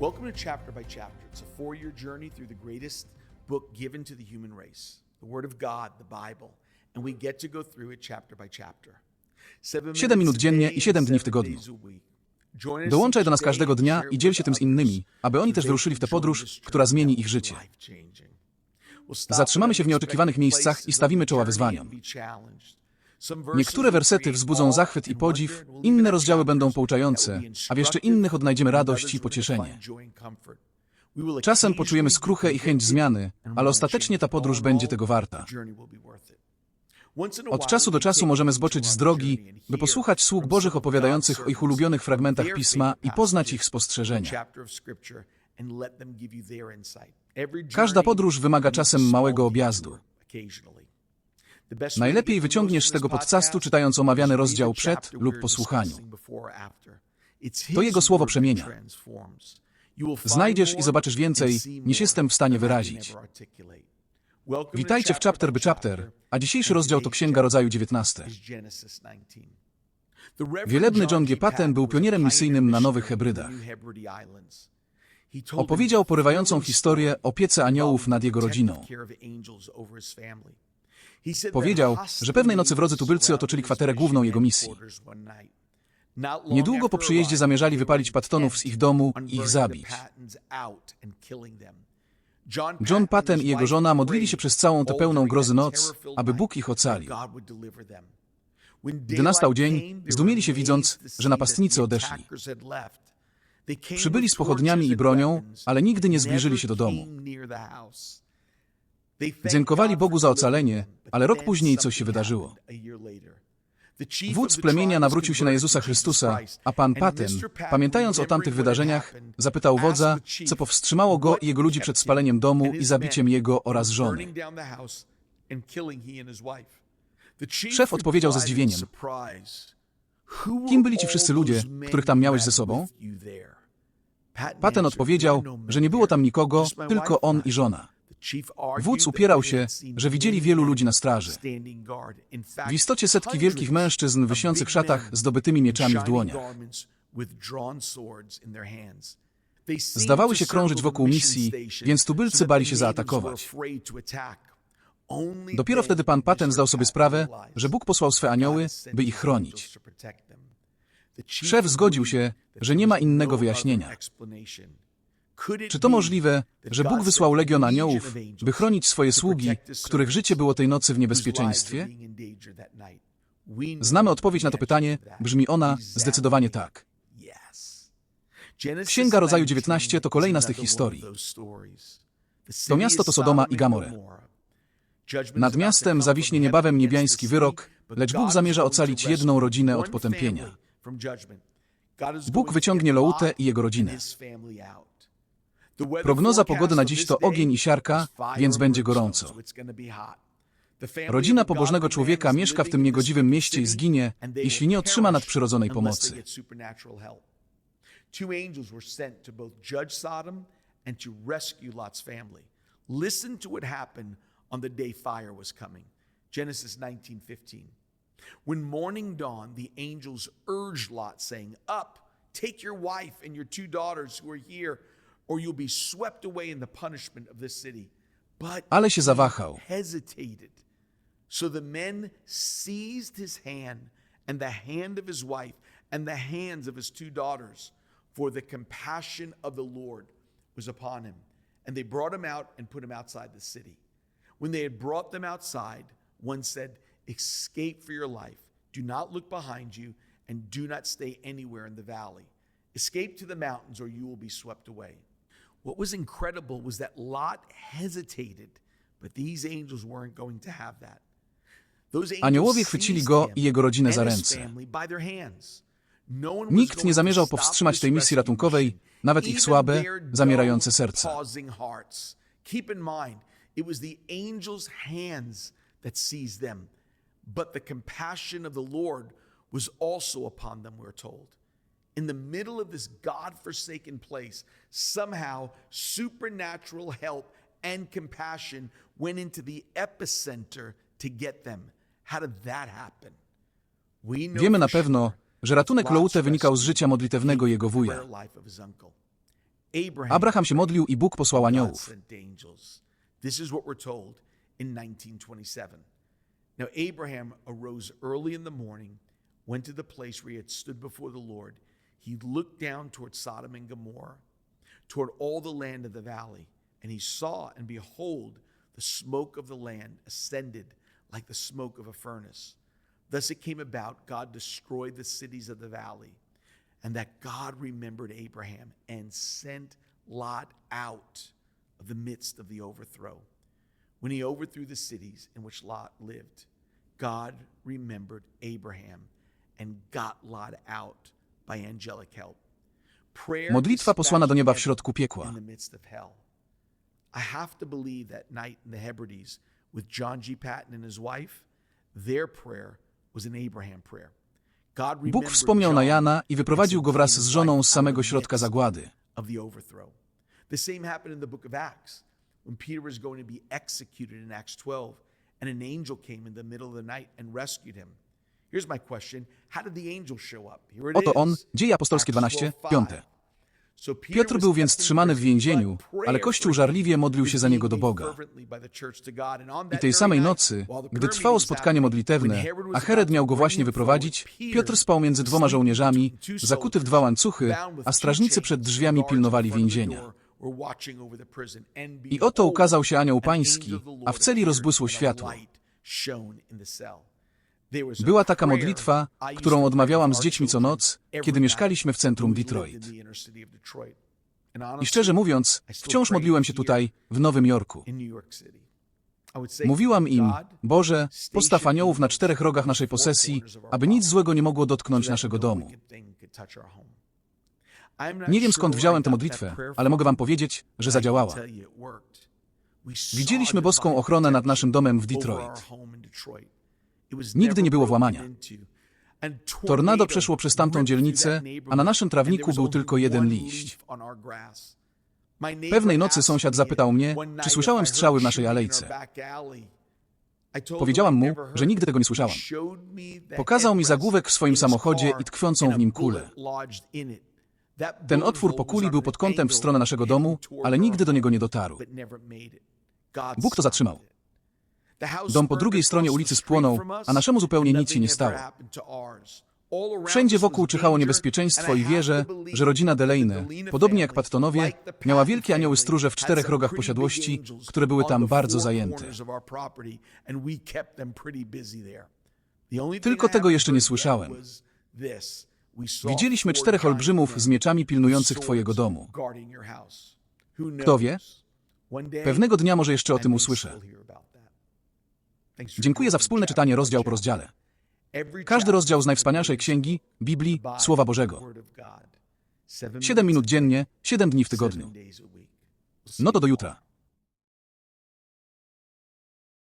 Welcome to Chapter by Chapter. It's a four year journey through the greatest book given to the human race the Word of God, the Bible. And we get to go through it chapter by chapter. Seven Siedem minut minutes a dziennie i siedem dni w tygodniu. Dołączaj do nas każdego dnia i dziel się tym z innymi, aby oni też wyruszyli w tę podróż, która zmieni ich życie. Zatrzymamy się w nieoczekiwanych miejscach i stawimy czoła wyzwaniom. Niektóre wersety wzbudzą zachwyt i podziw, inne rozdziały będą pouczające, a w jeszcze innych odnajdziemy radość i pocieszenie. Czasem poczujemy skruchę i chęć zmiany, ale ostatecznie ta podróż będzie tego warta. Od czasu do czasu możemy zboczyć z drogi, by posłuchać sług Bożych opowiadających o ich ulubionych fragmentach Pisma i poznać ich spostrzeżenia. Każda podróż wymaga czasem małego objazdu. Najlepiej wyciągniesz z tego podcastu, podcast czytając omawiany rozdział przed lub po słuchaniu. To Jego słowo przemienia. Znajdziesz i zobaczysz więcej, niż jestem w stanie wyrazić. Witajcie w Chapter by Chapter, a dzisiejszy rozdział to Księga Rodzaju 19. is Genesis 19. The Reverend Wielebny John G. Patton był pioneer misyjnym na Nowych Hebrydach. Opowiedział porywającą historię o opiece aniołów nad jego rodziną. Powiedział, że pewnej nocy wrodzy tubylcy otoczyli kwaterę główną jego misji. Niedługo po przyjeździe zamierzali wypalić Pattonów z ich domu i ich zabić. John Patton i jego żona modlili się przez całą tę pełną grozy noc, aby Bóg ich ocalił. Gdy nastał dzień, zdumieli się widząc, że napastnicy odeszli. Przybyli z pochodniami i bronią, ale nigdy nie zbliżyli się do domu. Dziękowali Bogu za ocalenie, ale rok później coś się wydarzyło. Wódz plemienia nawrócił się na Jezusa Chrystusa, a pan Paten, pamiętając o tamtych wydarzeniach, zapytał wodza, co powstrzymało go i jego ludzi przed spaleniem domu i zabiciem jego oraz żony. Szef odpowiedział ze zdziwieniem. surprise, "Who Kim byli ci wszyscy ludzie, których tam miałeś ze sobą? with you there?" Patton Paten odpowiedział, "There were no że nie było tam nikogo, tylko on and I." i żona. Wódz upierał się, że widzieli wielu ludzi na straży. W istocie setki wielkich mężczyzn w big szatach z dobytymi mieczami w dłoniach. Zdawały się krążyć wokół misji, więc tubylcy bali się zaatakować. Dopiero wtedy pan Paten zdał sobie sprawę, że Bóg posłał swe anioły, by ich chronić. Szef zgodził się, że nie ma innego wyjaśnienia. Czy to możliwe, że Bóg wysłał legion aniołów, by chronić swoje sługi, których życie było tej nocy w niebezpieczeństwie? Znamy odpowiedź na to pytanie, brzmi ona zdecydowanie tak. Księga Rodzaju 19 19 to kolejna z tych historii. To miasto to Sodoma Sodom i. Judgment is Nad miastem zawiśnie niebawem niebiański wyrok, lecz Bóg zamierza ocalić jedną rodzinę od potępienia. Bóg wyciągnie Loutę i jego rodzinę. Prognoza pogody na dziś to ogień i siarka, więc będzie gorąco. Rodzina pobożnego człowieka mieszka w tym niegodziwym mieście i zginie, jeśli nie otrzyma nadprzyrodzonej pomocy. Listen to what happened on the day fire was coming. Genesis 19:15. When morning dawned, the angels urged Lot, saying, Up, take your wife and your two daughters who are here, or you'll be swept away in the punishment of this city. But Ale się he zawahał. hesitated. So the men seized his hand and the hand of his wife and the hands of his two daughters, for the compassion of the Lord was upon him. And they brought him out and put him outside the city. When they had brought them outside, one said, Escape for your life. Do not look behind you and do not stay anywhere in the valley. Escape to the mountains or you will be swept away. What was incredible was that Lot hesitated, but these angels weren't going to have that. Those angels Aniołowie chwycili go i jego rodzinę za ręce. family by their hands. No one was Nikt nie zamierzał powstrzymać tej misji ratunkowej, nawet ich słabe, zamierające them, but the compassion of the Lord was also upon them, we're told. In the middle of this God forsaken place, somehow supernatural help and compassion went into the epicenter to get them. How did that happen? We know Wiemy na pewno, że ratunek Loute wynikał z życia modlitewnego jego wuja. prayer life of his uncle. Abraham, się modlił i Bóg posłał aniołów. sent angels. This is what we're told in 1927. Now, Abraham arose early in the morning, went to the place where he had stood before the Lord. He looked down toward Sodom and Gomorrah, toward all the land of the valley, and he saw, and behold, the smoke of the land ascended like the smoke of a furnace. Thus it came about, God destroyed the cities of the valley, and that God remembered Abraham and sent Lot out of the midst of the overthrow. When he overthrew the cities in which Lot lived, God remembered Abraham and got Lot out Modlitwa posłana do nieba w środku piekła. the midst of hell. I have to believe that night in the Hebrides with John G. Patton and his wife, their prayer was an Abraham prayer. Bóg wspomniał na Jana i wyprowadził go wraz z żoną z samego środka zagłady. of the overthrow. The same happened in the book of Acts when Peter was going to be executed in Acts 12, and an angel came in the middle of the night and rescued him. Oto on. Dzieje apostolskie Acts 12, 12:5. 5. So Peter Piotr był więc trzymany w więzieniu, ale Kościół żarliwie modlił się za niego do Boga. I tej samej nocy, gdy trwało spotkanie modlitewne, a Herod miał go właśnie wyprowadzić, Piotr spał między dwoma żołnierzami, zakuty w dwa łańcuchy, a strażnicy przed drzwiami pilnowali więzienia. I oto ukazał się anioł an pański, a w celi rozbłysło światło. Była taka modlitwa, którą odmawiałam z dziećmi co noc, kiedy mieszkaliśmy w centrum Detroit. I szczerze mówiąc, wciąż modliłem się tutaj, w Nowym Jorku. Mówiłam im, Boże, postaw aniołów na czterech rogach naszej posesji, aby nic złego nie mogło dotknąć naszego domu. Nie wiem skąd wziąłem tę modlitwę, ale mogę wam powiedzieć, że zadziałała. Widzieliśmy boską ochronę nad naszym domem w Detroit. Nigdy nie było włamania. Tornado przeszło przez tamtą dzielnicę, a na naszym trawniku był tylko jeden liść. Pewnej nocy sąsiad zapytał mnie, czy słyszałem strzały w naszej alejce. Powiedziałam mu, że nigdy tego nie słyszałam. Pokazał mi zagłówek w swoim samochodzie i tkwiącą w nim kulę. Ten otwór po kuli był pod kątem w stronę naszego domu, ale nigdy do niego nie dotarł. Bóg to zatrzymał. stopped it. The house Dom po drugiej stronie ulicy spłonął, a naszemu zupełnie nic się nie stało. Wszędzie wokół czyhało niebezpieczeństwo I wierzę, że rodzina Delena podobnie jak Pattonowie, miała wielkie anioły stróże w czterech rogach posiadłości, które były tam bardzo zajęte. Tylko tego jeszcze nie słyszałem. Widzieliśmy czterech olbrzymów z mieczami pilnujących twojego domu. Kto wie? Pewnego dnia może jeszcze o tym usłyszę. Dziękuję za wspólne czytanie rozdział po rozdziale. Każdy rozdział z najwspanialszej księgi, Biblii, Słowa Bożego. Siedem minut dziennie, siedem dni w tygodniu. No to do jutra.